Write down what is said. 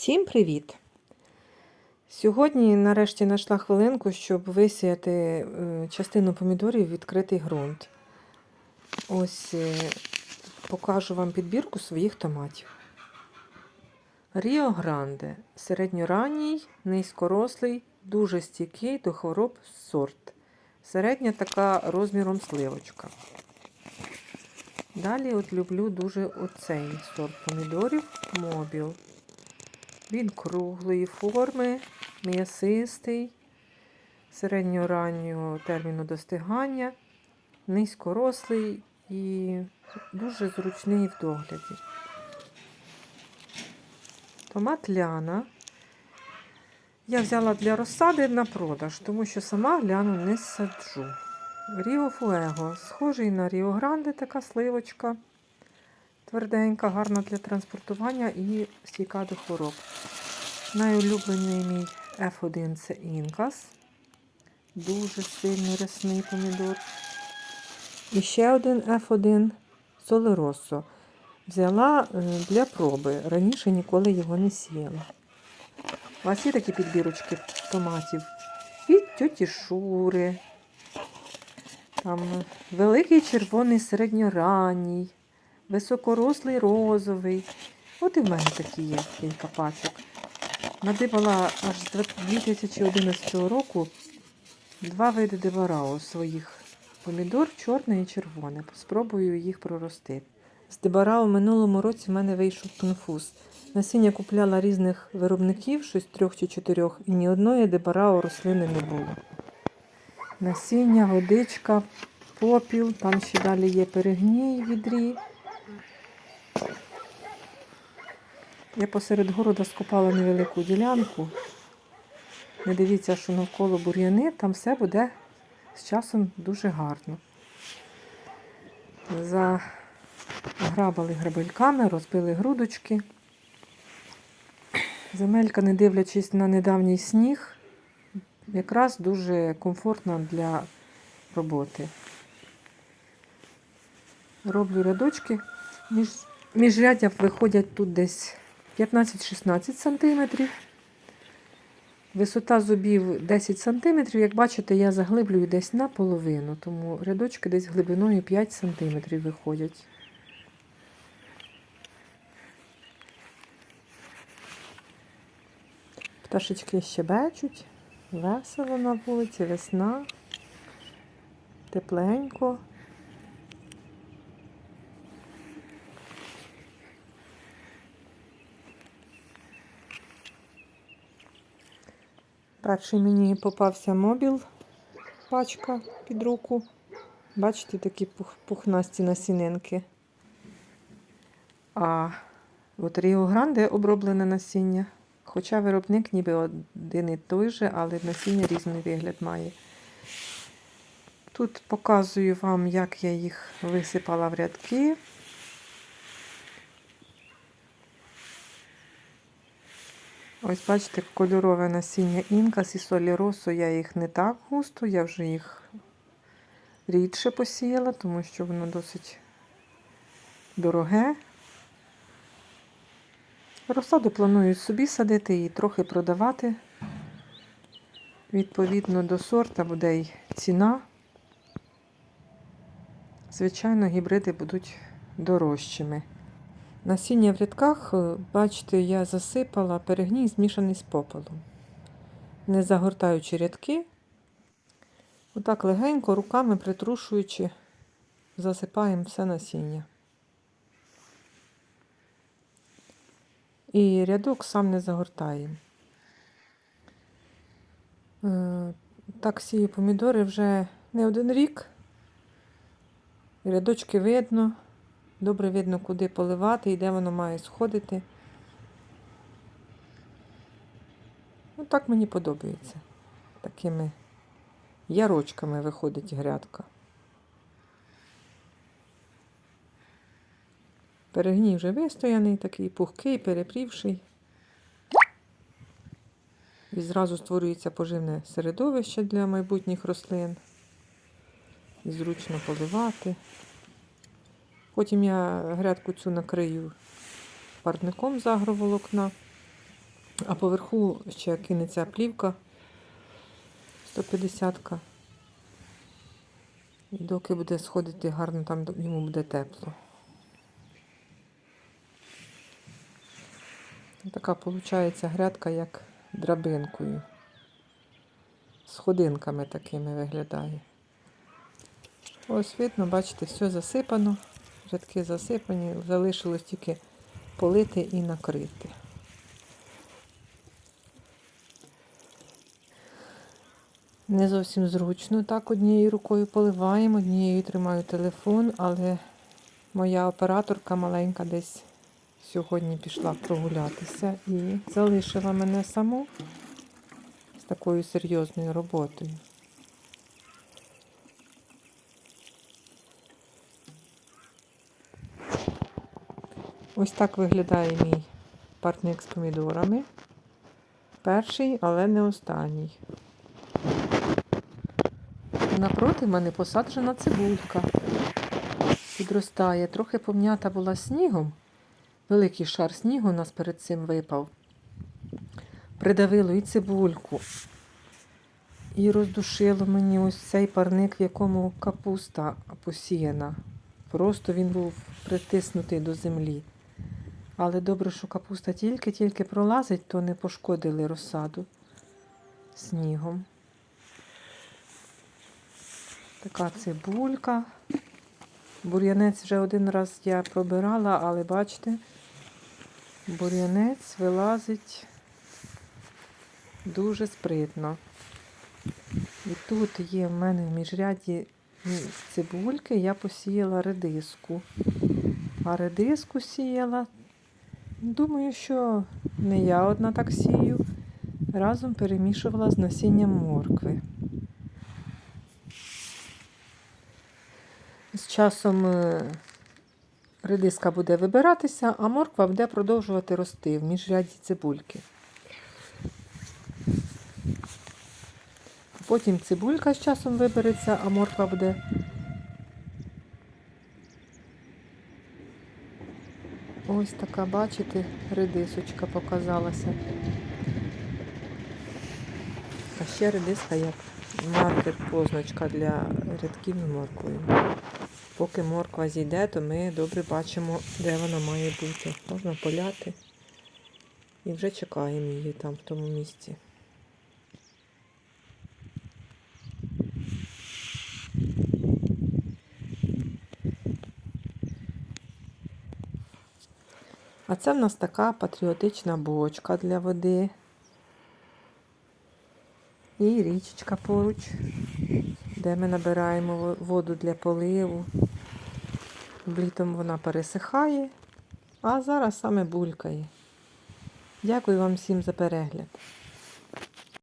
Всім привіт! Сьогодні нарешті знайшла хвилинку, щоб висіяти е, частину помідорів в відкритий ґрунт. Ось е, покажу вам підбірку своїх томатів. Ріо Гранде середньоранній, низькорослий, дуже стійкий до хвороб сорт. Середня така розміром сливочка. Далі от люблю дуже оцей сорт помідорів Мобіл. Він круглої форми, м'ясистий, середньораннього терміну достигання, низькорослий і дуже зручний в догляді. Томат ляна. Я взяла для розсади на продаж, тому що сама ляну не саджу. Ріо Фуего. Схожий на Ріо Гранде, така сливочка. Тверденька, гарна для транспортування і стійка до хвороб. Найулюблений мій F1 це Інкас. Дуже сильний рясний помідор. І ще один F1 Солеросо. Взяла е, для проби. Раніше ніколи його не сіяла. У вас є такі підбірочки томатів від тьоті Шури. Там великий червоний середньоранній, високорослий розовий. От і в мене такі є кілька пачок. Надибала аж з 2011 року два види дебарао своїх помідор, чорне і червоне. Спробую їх проростити. З дебарао в минулому році в мене вийшов конфуз. Насіння купляла різних виробників, щось трьох чи чотирьох, і ні одної дебарао рослини не було. Насіння, водичка, попіл, там ще далі є перегній в відрі. Я посеред города скопала невелику ділянку. Не дивіться, що навколо бур'яни, там все буде з часом дуже гарно. Заграбали грабельками, розбили грудочки. Земелька, не дивлячись на недавній сніг, якраз дуже комфортна для роботи. Роблю рядочки. Між, міжряддя виходять тут десь 15-16 см. Висота зубів 10 см. Як бачите, я заглиблюю десь наполовину, тому рядочки десь глибиною 5 см виходять. Пташечки щебечуть, весело на вулиці, весна, тепленько. Перший мені попався мобіл, пачка під руку. Бачите, такі пух, пухнасті насінинки. А от Ріо Гранде оброблене насіння. Хоча виробник ніби один і той же, але насіння різний вигляд має. Тут показую вам, як я їх висипала в рядки. Ось бачите, кольорове насіння інкас і солі росу. Я їх не так густо, я вже їх рідше посіяла, тому що воно досить дороге. Розсаду планую собі садити і трохи продавати. Відповідно до сорта буде й ціна. Звичайно, гібриди будуть дорожчими. Насіння в рядках, е, бачите, я засипала перегній змішаний з попелом. Не загортаючи рядки, отак легенько руками притрушуючи, засипаємо все насіння. І рядок сам не загортаємо. Е, Так сію помідори вже не один рік. Рядочки видно. Добре видно, куди поливати і де воно має сходити. Ну, так мені подобається. Такими ярочками виходить грядка. Перегній вже вистояний, такий пухкий, перепрівший. І зразу створюється поживне середовище для майбутніх рослин. І зручно поливати. Потім я грядку цю накрию парником з агроволокна. А поверху ще кинеться плівка 150-ка. І доки буде сходити гарно, там йому буде тепло. Така виходить грядка, як драбинкою. З ходинками такими виглядає. Ось видно, бачите, все засипано, рядки засипані, залишилось тільки полити і накрити. Не зовсім зручно. Так, однією рукою поливаємо, однією тримаю телефон, але моя операторка маленька десь сьогодні пішла прогулятися і залишила мене саму з такою серйозною роботою. Ось так виглядає мій парник з помідорами. Перший, але не останній. Напроти мене посаджена цибулька. Підростає. Трохи пом'ята була снігом. Великий шар снігу у нас перед цим випав. Придавило і цибульку. І роздушило мені ось цей парник, в якому капуста посіяна. Просто він був притиснутий до землі. Але добре, що капуста тільки-тільки пролазить, то не пошкодили розсаду снігом. Така цибулька. Бур'янець вже один раз я пробирала, але бачите, бур'янець вилазить дуже спритно. І тут є в мене в міжряді цибульки, я посіяла редиску. А редиску сіяла, думаю, що не я одна так сію, разом перемішувала з насінням моркви. З часом е, редиска буде вибиратися, а морква буде продовжувати рости в міжряді цибульки. Потім цибулька з часом вибереться, а морква буде. Ось така, бачите, редисочка показалася. А ще редиска як маркер, позначка для рядків і морквою. Поки морква зійде, то ми добре бачимо, де вона має бути. Можна поляти і вже чекаємо її там, в тому місці. А це в нас така патріотична бочка для води. І річечка поруч, де ми набираємо воду для поливу. Літом вона пересихає, а зараз саме булькає. Дякую вам всім за перегляд.